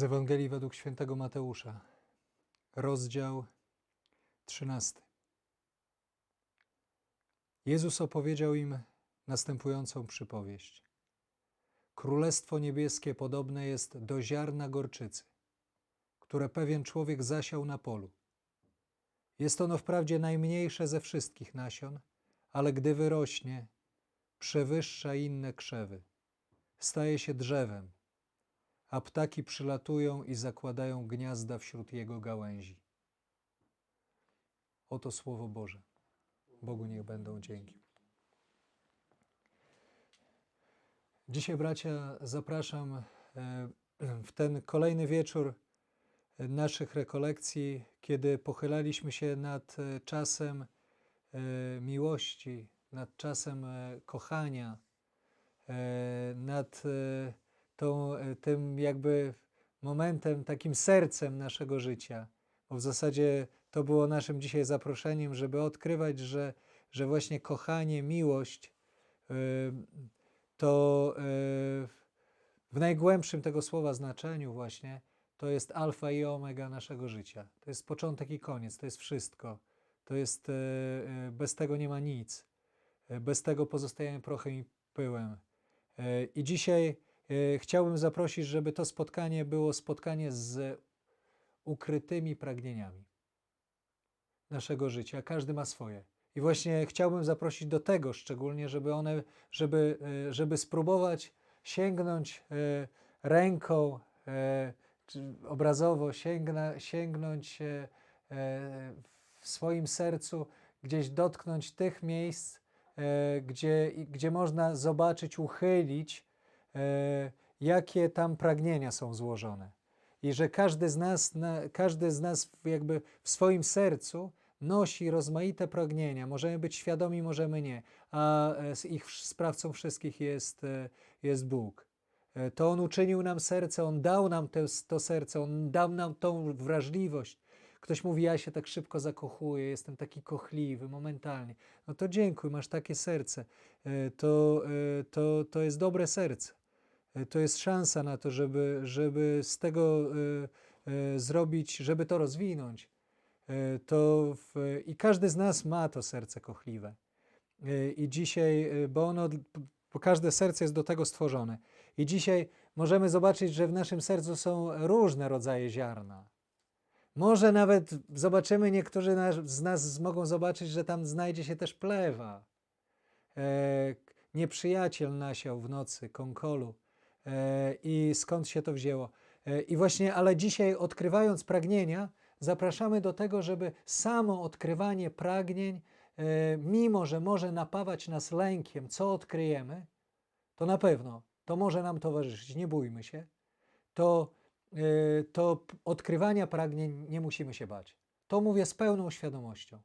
Z Ewangelii według świętego Mateusza, rozdział 13. Jezus opowiedział im następującą przypowieść. Królestwo niebieskie podobne jest do ziarna gorczycy, które pewien człowiek zasiał na polu. Jest ono wprawdzie najmniejsze ze wszystkich nasion, ale gdy wyrośnie, przewyższa inne krzewy. Staje się drzewem, a ptaki przylatują i zakładają gniazda wśród jego gałęzi. Oto Słowo Boże. Bogu niech będą dzięki. Dzisiaj, bracia, zapraszam e, w ten kolejny wieczór naszych rekolekcji, kiedy pochylaliśmy się nad e, czasem e, miłości, nad czasem kochania, nad tą, e, tym jakby momentem, takim sercem naszego życia. Bo w zasadzie to było naszym dzisiaj zaproszeniem, żeby odkrywać, że, że właśnie kochanie, miłość y, to y, w najgłębszym tego słowa znaczeniu właśnie to jest alfa i omega naszego życia. To jest początek i koniec, to jest wszystko. To jest, y, bez tego nie ma nic. Bez tego pozostajemy prochem i pyłem. I dzisiaj chciałbym zaprosić, żeby to spotkanie było spotkanie z ukrytymi pragnieniami naszego życia. Każdy ma swoje. I właśnie chciałbym zaprosić do tego szczególnie, żeby one, żeby, e, żeby spróbować sięgnąć e, ręką e, obrazowo, sięgna, sięgnąć e, e, w swoim sercu, gdzieś dotknąć tych miejsc, e, gdzie, gdzie można zobaczyć, uchylić, e, jakie tam pragnienia są złożone i że każdy z nas, na, każdy z nas jakby w swoim sercu nosi rozmaite pragnienia. Możemy być świadomi, możemy nie, a e, ich sprawcą wszystkich jest, e, jest Bóg. E, To On uczynił nam serce, On dał nam te, to serce, On dał nam tą wrażliwość. Ktoś mówi, ja się tak szybko zakochuję, jestem taki kochliwy, momentalnie. No to dziękuj, masz takie serce. E, To, e, to, to jest dobre serce. E, to jest szansa na to, żeby, żeby z tego e, e, zrobić, żeby to rozwinąć. To w, I każdy z nas ma to serce kochliwe. I dzisiaj, bo ono, bo każde serce jest do tego stworzone. I dzisiaj możemy zobaczyć, że w naszym sercu są różne rodzaje ziarna. Może nawet zobaczymy, niektórzy z nas mogą zobaczyć, że tam znajdzie się też plewa. E, nieprzyjaciel nasiał w nocy konkolu. E, I skąd się to wzięło? E, I właśnie, ale dzisiaj odkrywając pragnienia, zapraszamy do tego, żeby samo odkrywanie pragnień, e, mimo że może napawać nas lękiem, co odkryjemy, to na pewno to może nam towarzyszyć, nie bójmy się, to, to odkrywania pragnień nie musimy się bać. To mówię z pełną świadomością.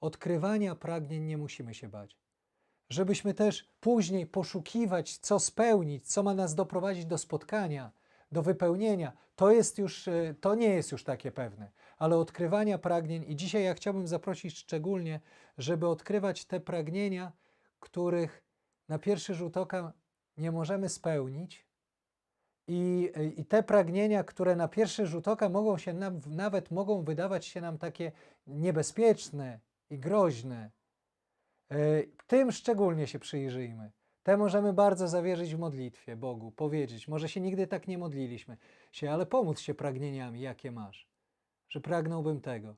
Odkrywania pragnień nie musimy się bać żebyśmy też później poszukiwać, co spełnić, co ma nas doprowadzić do spotkania, do wypełnienia, to jest już, e, to nie jest już takie pewne, ale odkrywania pragnień. I dzisiaj ja chciałbym zaprosić szczególnie, żeby odkrywać te pragnienia, których na pierwszy rzut oka nie możemy spełnić. I, e, i te pragnienia, które na pierwszy rzut oka mogą się nam, nawet mogą wydawać się nam takie niebezpieczne i groźne, Tym szczególnie się przyjrzyjmy. Te możemy bardzo zawierzyć w modlitwie Bogu, powiedzieć. Może się nigdy tak nie modliliśmy się, ale pomóc się pragnieniami, jakie masz. Że pragnąłbym tego.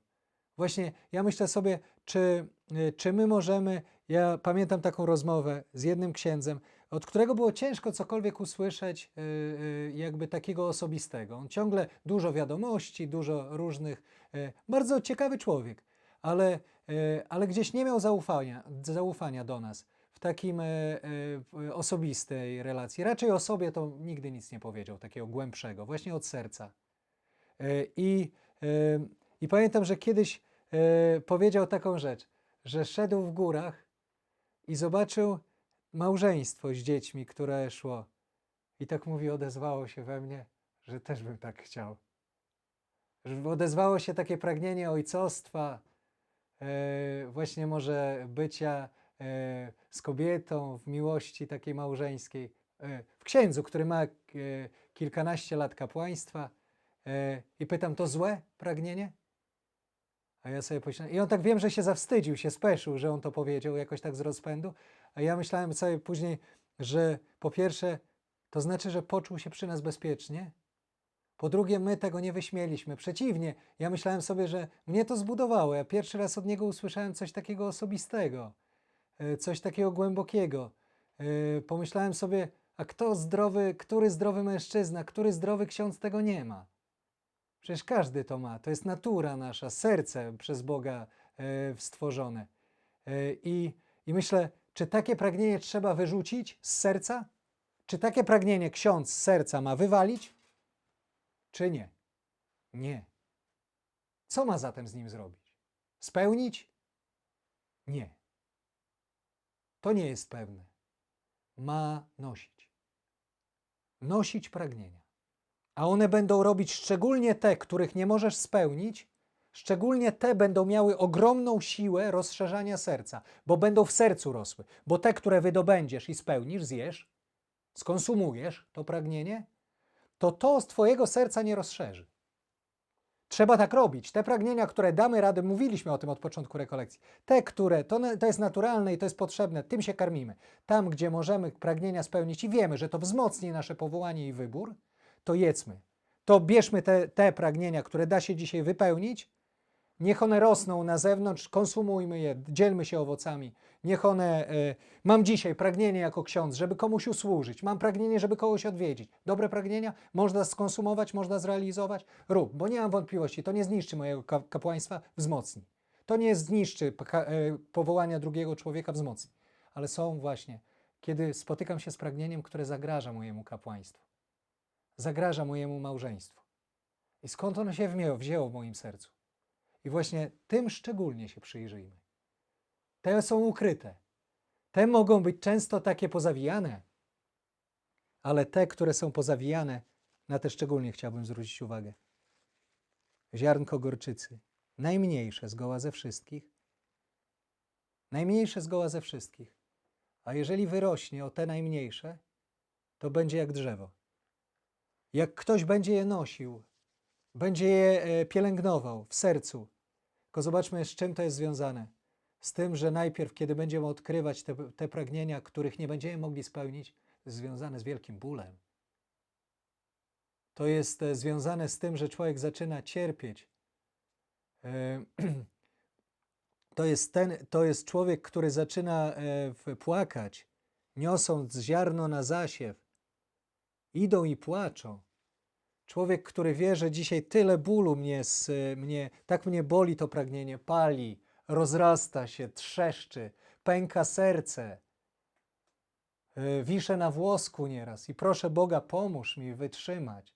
Właśnie ja myślę sobie, czy, y, czy my możemy. Ja pamiętam taką rozmowę z jednym księdzem, od którego było ciężko cokolwiek usłyszeć, y, jakby takiego osobistego. On ciągle dużo wiadomości, dużo różnych. Bardzo ciekawy człowiek, ale, ale gdzieś nie miał zaufania, zaufania do nas w takim e, e, osobistej relacji. Raczej o sobie to nigdy nic nie powiedział, takiego głębszego, właśnie od serca. E, I, e, I pamiętam, że kiedyś e, powiedział taką rzecz, że szedł w górach i zobaczył małżeństwo z dziećmi, które szło. I tak mówi, odezwało się we mnie, że też bym tak chciał. Że odezwało się takie pragnienie ojcostwa, e, właśnie może bycia e, z kobietą w miłości takiej małżeńskiej, e, w księdzu, który ma e, kilkanaście lat kapłaństwa. E, i pytam, to złe pragnienie? A ja sobie pomyślałem, i on tak wiem, że się zawstydził, się speszył, że on to powiedział jakoś tak z rozpędu, a ja myślałem sobie później, że po pierwsze, to znaczy, że poczuł się przy nas bezpiecznie, po drugie, my tego nie wyśmieliśmy. Przeciwnie, ja myślałem sobie, że mnie to zbudowało. Ja pierwszy raz od niego usłyszałem coś takiego osobistego, e, coś takiego głębokiego. E, Pomyślałem sobie, a kto zdrowy, który zdrowy mężczyzna, który zdrowy ksiądz tego nie ma? Przecież każdy to ma. To jest natura nasza, serce przez Boga e, stworzone. I, I myślę, czy takie pragnienie trzeba wyrzucić z serca? Czy takie pragnienie ksiądz z serca ma wywalić? Czy nie? Nie. Co ma zatem z nim zrobić? Spełnić? Nie. To nie jest pewne. Ma nosić. Nosić pragnienia. A one będą robić szczególnie te, których nie możesz spełnić, szczególnie te będą miały ogromną siłę rozszerzania serca, bo będą w sercu rosły. Bo te, które wydobędziesz i spełnisz, zjesz, skonsumujesz to pragnienie, to to z Twojego serca nie rozszerzy. Trzeba tak robić. Te pragnienia, które damy radę, mówiliśmy o tym od początku rekolekcji, te, które, to, to jest naturalne i to jest potrzebne, tym się karmimy. Tam, gdzie możemy pragnienia spełnić i wiemy, że to wzmocni nasze powołanie i wybór, to jedzmy. To bierzmy te, te pragnienia, które da się dzisiaj wypełnić, niech one rosną na zewnątrz, konsumujmy je, dzielmy się owocami. Niech one. E, mam dzisiaj pragnienie jako ksiądz, żeby komuś usłużyć. Mam pragnienie, żeby kogoś odwiedzić. Dobre pragnienia można skonsumować, można zrealizować. Rób, bo nie mam wątpliwości, to nie zniszczy mojego ka- kapłaństwa, wzmocni. To nie zniszczy e, powołania drugiego człowieka, wzmocni. Ale są właśnie, kiedy spotykam się z pragnieniem, które zagraża mojemu kapłaństwu, zagraża mojemu małżeństwu. I skąd ono się wzięło w moim sercu? I właśnie tym szczególnie się przyjrzyjmy. Te są ukryte. Te mogą być często takie pozawijane, ale te, które są pozawijane, na te szczególnie chciałbym zwrócić uwagę. Ziarnko gorczycy, najmniejsze zgoła ze wszystkich, najmniejsze zgoła ze wszystkich. A jeżeli wyrośnie o te najmniejsze, to będzie jak drzewo. Jak ktoś będzie je nosił, będzie je e, pielęgnował w sercu. Tylko zobaczmy, z czym to jest związane. Z tym, że najpierw, kiedy będziemy odkrywać te, te pragnienia, których nie będziemy mogli spełnić, związane z wielkim bólem. To jest e, związane z tym, że człowiek zaczyna cierpieć. E, To jest, ten, to jest człowiek, który zaczyna płakać, niosąc ziarno na zasiew. Idą i płaczą. Człowiek, który wie, że dzisiaj tyle bólu mnie, s- mnie, tak mnie boli to pragnienie, pali, rozrasta się, trzeszczy, pęka serce. E, Wiszę na włosku nieraz i proszę Boga, pomóż mi wytrzymać.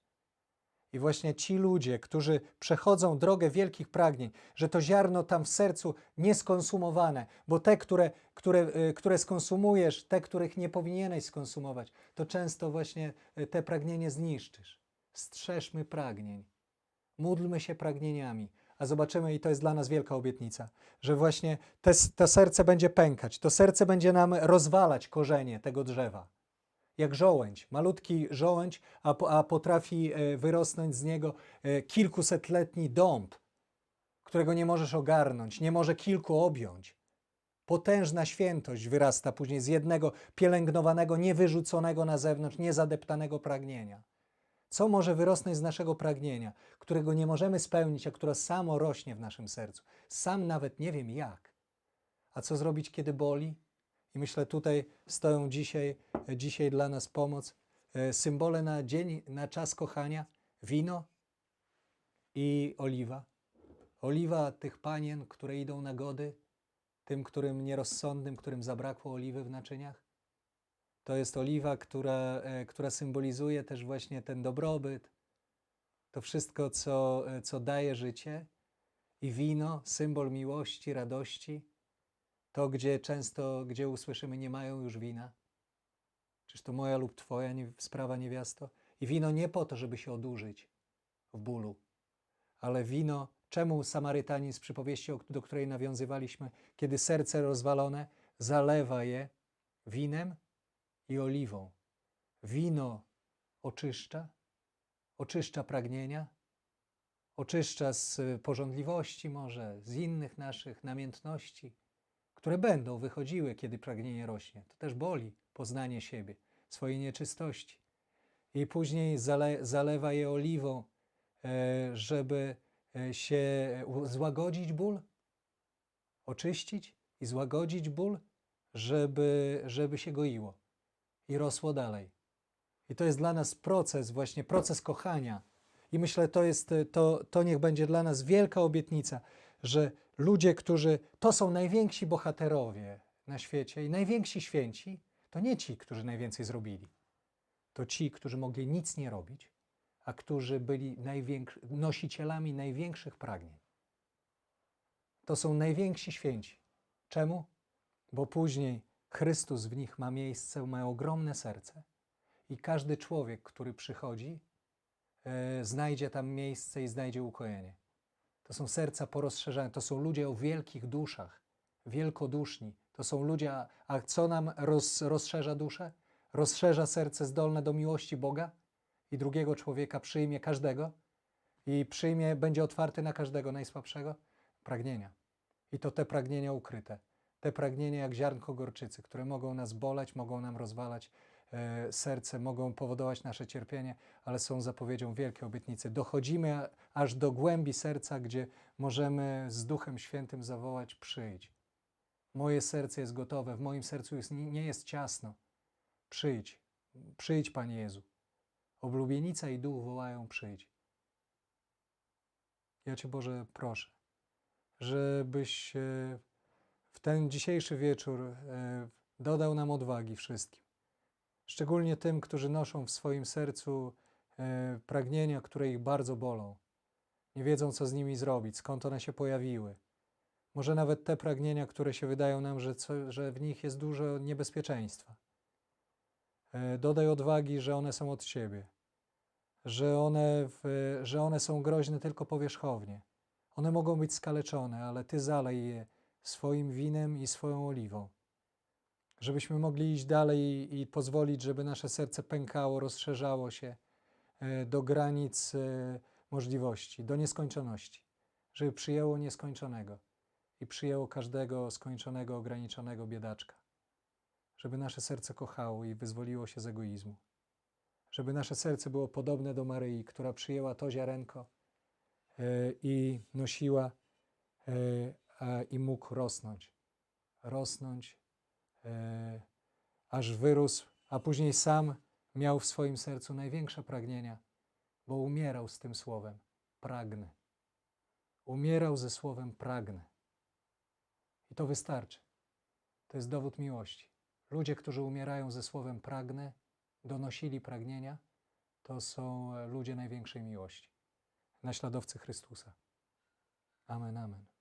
I właśnie ci ludzie, którzy przechodzą drogę wielkich pragnień, że to ziarno tam w sercu nieskonsumowane, bo te, które, które, y, które skonsumujesz, te, których nie powinieneś skonsumować, to często właśnie y, te pragnienie zniszczysz. Strzeżmy pragnień. Módlmy się pragnieniami, a zobaczymy, i to jest dla nas wielka obietnica, że właśnie te, to serce będzie pękać, to serce będzie nam rozwalać korzenie tego drzewa jak żołędź, malutki żołędź, a, a potrafi e, wyrosnąć z niego e, kilkusetletni dąb, którego nie możesz ogarnąć, nie może kilku objąć. Potężna świętość wyrasta później z jednego pielęgnowanego, niewyrzuconego na zewnątrz, niezadeptanego pragnienia. Co może wyrosnąć z naszego pragnienia, którego nie możemy spełnić, a które samo rośnie w naszym sercu? Sam nawet nie wiem jak. A co zrobić, kiedy boli? I myślę, tutaj stoją dzisiaj, dzisiaj dla nas pomoc, e, symbole na dzień, na czas kochania, wino i oliwa. Oliwa tych panien, które idą na gody, tym, którym nierozsądnym, którym zabrakło oliwy w naczyniach. To jest oliwa, która, e, która symbolizuje też właśnie ten dobrobyt, to wszystko, co, e, co daje życie. I wino, symbol miłości, radości, to, gdzie często, gdzie usłyszymy, nie mają już wina. Czyż to moja lub twoja nie, sprawa, niewiasto? I wino nie po to, żeby się odurzyć w bólu, ale wino, czemu Samarytanin z przypowieści, do której nawiązywaliśmy, kiedy serce rozwalone, zalewa je winem i oliwą. Wino oczyszcza, oczyszcza pragnienia, oczyszcza z pożądliwości może, z innych naszych namiętności, które będą wychodziły, kiedy pragnienie rośnie. To też boli poznanie siebie, swojej nieczystości. I później zale, zalewa je oliwą, e, żeby e, się złagodzić ból, oczyścić i złagodzić ból, żeby, żeby się goiło i rosło dalej. I to jest dla nas proces, właśnie proces kochania. I myślę, to jest, e, to, to niech będzie dla nas wielka obietnica, że ludzie, którzy to są najwięksi bohaterowie na świecie i najwięksi święci, to nie ci, którzy najwięcej zrobili. To ci, którzy mogli nic nie robić, a którzy byli nosicielami największych pragnień. To są najwięksi święci. Czemu? Bo później Chrystus w nich ma miejsce, ma ogromne serce i każdy człowiek, który przychodzi, e, znajdzie tam miejsce i znajdzie ukojenie. To są serca porozszerzane, to są ludzie o wielkich duszach, wielkoduszni. To są ludzie, a, co nam roz, rozszerza duszę? Rozszerza serce zdolne do miłości Boga i drugiego człowieka przyjmie każdego i przyjmie, będzie otwarty na każdego najsłabszego pragnienia. I to te pragnienia ukryte, te pragnienia jak ziarnko gorczycy, które mogą nas boleć, mogą nam rozwalać e, serce, mogą powodować nasze cierpienie, ale są zapowiedzią wielkiej obietnicy. Dochodzimy aż do głębi serca, gdzie możemy z Duchem Świętym zawołać: Przyjdź. Moje serce jest gotowe, w moim sercu jest, nie jest ciasno. Przyjdź, przyjdź, Panie Jezu. Oblubienica i duch wołają: Przyjdź. Ja Cię, Boże, proszę, żebyś e, w ten dzisiejszy wieczór e, dodał nam odwagi wszystkim. Szczególnie tym, którzy noszą w swoim sercu e, pragnienia, które ich bardzo bolą. Nie wiedzą, co z nimi zrobić, skąd one się pojawiły. Może nawet te pragnienia, które się wydają nam, że, co, że w nich jest dużo niebezpieczeństwa. E, Dodaj odwagi, że one są od Ciebie, że one, w, że one są groźne tylko powierzchownie. One mogą być skaleczone, ale Ty zalej je swoim winem i swoją oliwą. Żebyśmy mogli iść dalej i, pozwolić, żeby nasze serce pękało, rozszerzało się e, do granic e, możliwości, do nieskończoności. Żeby przyjęło nieskończonego i przyjęło każdego skończonego, ograniczonego biedaczka. Żeby nasze serce kochało i wyzwoliło się z egoizmu. Żeby nasze serce było podobne do Maryi, która przyjęła to ziarenko e, i nosiła i mógł rosnąć. Rosnąć, e, aż wyrósł, a później sam miał w swoim sercu największe pragnienia, bo umierał z tym słowem pragnę. Umierał ze słowem pragnę. I to wystarczy. To jest dowód miłości. Ludzie, którzy umierają ze słowem pragnę, donosili pragnienia, to są e, ludzie największej miłości. Naśladowcy Chrystusa. Amen, amen.